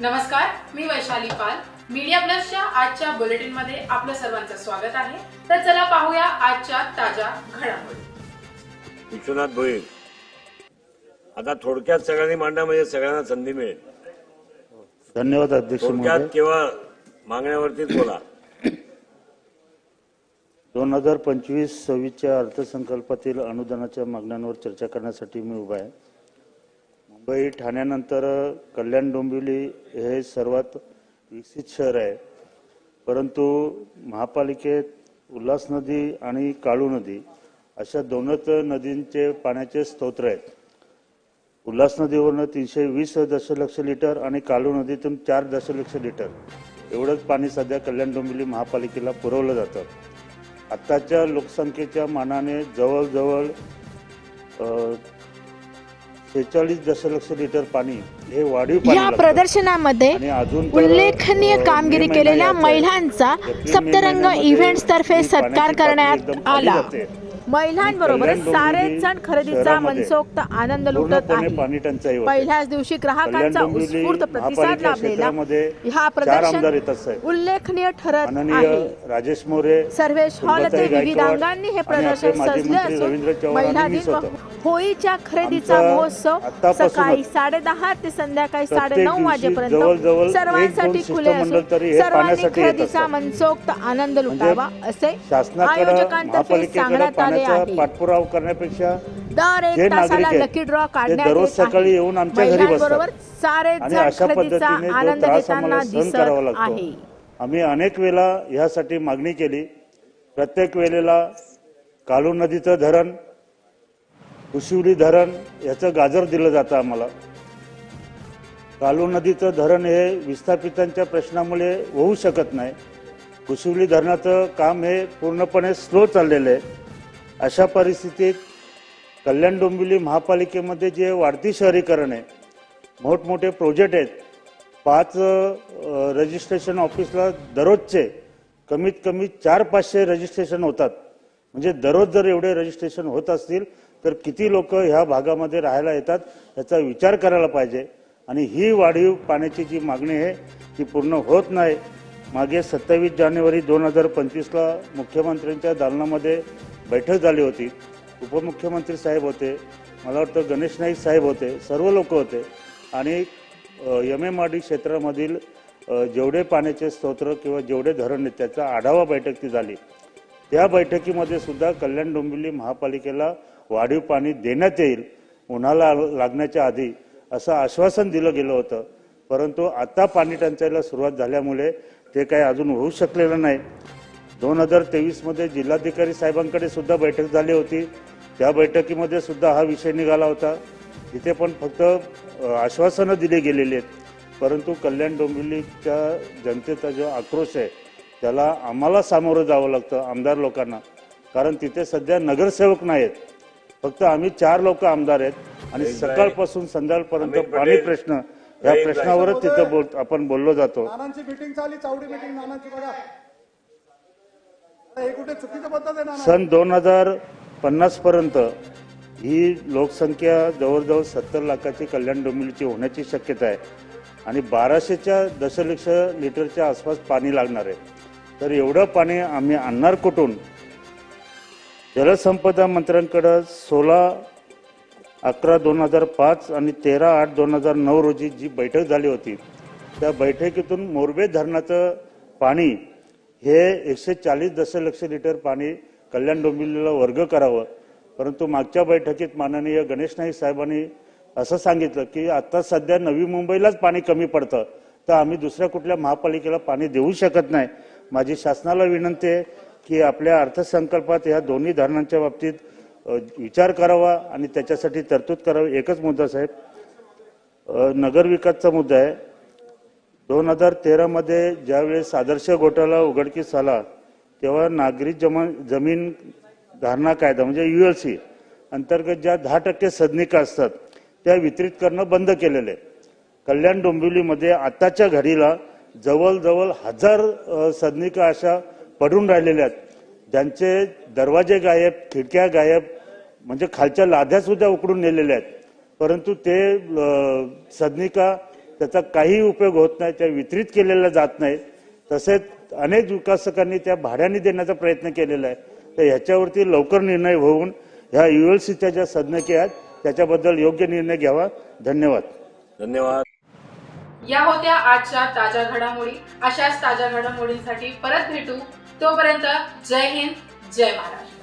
नमस्कार मी वैशाली पाल. मीडिया प्लसच्या आजच्या बुलेटिनमध्ये आपलं सर्वांचं स्वागत आहे. तर चला पाहूया आजच्या ताज्या घडामोडी. विश्वनाथ भोईर. आता थोडक्यात सगळ्यांनी मांडा म्हणजे सगळ्यांना संधी मिळेल. धन्यवाद अध्यक्ष थोडक्यात महोदय. किंवा मागण्यावरतीच बोला. दोन हजार पंचवीस सव्वीसच्या अर्थसंकल्पातील अनुदानाच्या मागण्यांवर चर्चा करण्यासाठी मी उभा आहे. मुंबई ठाण्यानंतर कल्याण डोंबिवली हे सर्वात विकसित शहर आहे. परंतु महापालिकेत उल्हास नदी आणि काळू नदी अशा दोनच नदींचे पाण्याचे स्तोत्र आहेत. उल्हास नदीवरनं तीनशे वीस दशलक्ष लिटर आणि कालू नदीतून चार दशलक्ष लिटर एवढंच पाणी सध्या कल्याण डोंबिवली महापालिकेला पुरवलं जातं. आत्ताच्या लोकसंख्येच्या मानाने जवळजवळ शेहेचाळीस दशलक्ष लिटर पाणी हे वाढीव पाणी या लागतं. प्रदर्शनामध्ये आणि अजून तर, उल्लेखनीय अ, कामगिरी मे केलेल्या महिलांचा एप्रिल मे सप्तरंग महिन्यामध्ये इव्हेंट्स तर्फे सत्कार पातळी करण्यात एकदम खाली आला जाते. महिलांबरोबर सारेच जण खरेदीचा मनसोक्त आनंद लुटत आहे. पहिल्याच दिवशी ग्राहकांचा उत्स्फूर्त प्रतिसाद लाभलेला हा प्रदर्शन उल्लेखनीय ठरत आहे राजेश मोरे सर्वेश हॉल सुलभाताई ते विविध अंगांनी हे प्रदर्शन सजले असून महिला दिन. होळीच्या खरेदीचा महोत्सव सकाळी साडेदहा ते संध्याकाळी साडेनऊ दिवशी वाजेपर्यंत सर्वांसाठी खुले असून सर्वांनी खरेदीचा. मनसोक्त आनंद लुटावा असे आयोजकांतर्फे सांगण्यात आले पाण्याचा आहे. पाठपुरावा करण्यापेक्षा दर जे एक नागरिक तासाला आहेत, लकी ड्रॉ ते काढण्यात दररोज आहे. सकाळी येऊन आमच्या घरी बसतात. महिलांबरोबर आणि जण अशा खरेदीचा पद्धतीने जो आनंद त्रास घेताना आम्हाला सहन दिसत करावा लागतो. आहे. आम्ही अनेक वेळा यासाठी मागणी केली. प्रत्येक वेळेला कालू नदीचं धरण कुशिवली धरण याचं गाजर दिलं जातं आम्हाला. कालू नदीचं धरण हे विस्थापितांच्या प्रश्नामुळे होऊ शकत नाही. कुशिवली धरणाचं काम हे पूर्णपणे स्लो चाललेलं आहे. अशा परिस्थितीत कल्याण डोंबिवली महापालिकेमध्ये जे वाढती शहरीकरण आहे मोठमोठे प्रोजेक्ट आहेत पाच रजिस्ट्रेशन ऑफिसला दररोजचे कमीत कमी चार पाचशे रजिस्ट्रेशन होतात. म्हणजे दररोज जर एवढे रजिस्ट्रेशन होत असतील तर किती लोक ह्या भागामध्ये राहायला येतात याचा विचार करायला पाहिजे. आणि ही वाढीव पाण्याची जी मागणी आहे ती पूर्ण होत नाही. मागे सत्तावीस जानेवारी दोन हजार पंचवीसला मुख्यमंत्र्यांच्या दालनामध्ये बैठक झाली होती. उपमुख्यमंत्री साहेब होते. मला वाटतं गणेश नाईक साहेब होते. सर्व लोक होते. आणि यम एम आर क्षेत्रामधील जेवढे पाण्याचे स्तोत्र किंवा जेवढे धरण आहेत त्याचा आढावा बैठक ती झाली. त्या बैठकीमध्ये सुद्धा कल्याण डोंबिवली महापालिकेला वाढीव पाणी देण्यात येईल उन्हाला लागण्याच्या आधी असं आश्वासन दिलं गेलं होतं. परंतु आता पाणी टंचाईला सुरुवात झाल्यामुळे ते काही अजून होऊ शकलेलं नाही. दोन हजार तेवीसमध्ये जिल्हाधिकारी साहेबांकडे सुद्धा बैठक झाली होती. त्या बैठकीमध्ये सुद्धा हा विषय निघाला होता. तिथे पण फक्त आश्वासनं दिली गेलेली आहेत. परंतु कल्याण डोंबिवलीच्या जनतेचा जो आक्रोश आहे त्याला आम्हाला सामोरं जावं लागतं आमदार लोकांना. कारण तिथे सध्या नगरसेवक नाहीत फक्त आम्ही चार लोक आमदार आहेत आणि सकाळपासून संध्याकाळपर्यंत पाणी. प्रश्न या प्रश्नावरच तिथं बोल आपण बोललो जातो. सन दोन हजार पन्नास पर्यंत ही लोकसंख्या जवळजवळ सत्तर लाखाची कल्याण डोंबिवलीची होण्याची शक्यता आहे. आणि बाराशेच्या दशलक्ष लिटरच्या आसपास पाणी लागणार आहे. तर एवढं पाणी आम्ही आणणार कुठून? जलसंपदा मंत्र्यांकडं सोळा अकरा दोन हजार पाच आणि तेरा आठ दोन हजार नऊ रोजी जी बैठक झाली होती त्या बैठकीतून मोरबे धरणाचं पाणी हे एकशे चाळीस दशलक्ष लिटर पाणी कल्याण डोंबिवलीला वर्ग करावं. परंतु मागच्या बैठकीत माननीय गणेश नाईक साहेबांनी असं सांगितलं की आता सध्या नवी मुंबईलाच पाणी कमी पडतं. तर आम्ही दुसऱ्या कुठल्या महापालिकेला पाणी देऊ शकत नाही. माझी शासनाला विनंती आहे की आपल्या अर्थसंकल्पात ह्या दोन्ही धरणांच्या बाबतीत विचार करावा आणि त्याच्यासाठी तरतूद करावी. एकच मुद्दा साहेब नगरविकासचा मुद्दा आहे. दोन हजार तेरामध्ये ज्यावेळेस आदर्श घोटाळा उघडकीस आला तेव्हा नागरी जमा जमीन धारणा कायदा म्हणजे यू एल सी अंतर्गत ज्या दहा टक्के सदनिका असतात त्या वितरित करणं बंद केलेलं. आहे कल्याण डोंबिवलीमध्ये आताच्या घडीला जवळजवळ हजार सदनिका अशा पडून राहिलेल्या आहेत. ज्यांचे दरवाजे गायब खिडक्या गायब म्हणजे खालच्या लाद्या सुद्धा उकडून नेलेल्या आहेत. परंतु ते सदनिका त्याचा काही उपयोग होत नाही त्या वितरित केलेल्या जात नाही तसेच अनेक विकासकांनी त्या भाड्याने देण्याचा प्रयत्न केलेला आहे. तर ह्याच्यावरती लवकर निर्णय होऊन ह्या युएलसीच्या ज्या सदनिके आहेत त्याच्याबद्दल योग्य निर्णय घ्यावा. धन्यवाद. धन्यवाद. या होत्या आजच्या ताज्या घडामोडी. अशाच ताज्या घडामोडींसाठी परत भेटू. तोपर्यंत जय हिंद जय महाराष्ट्र.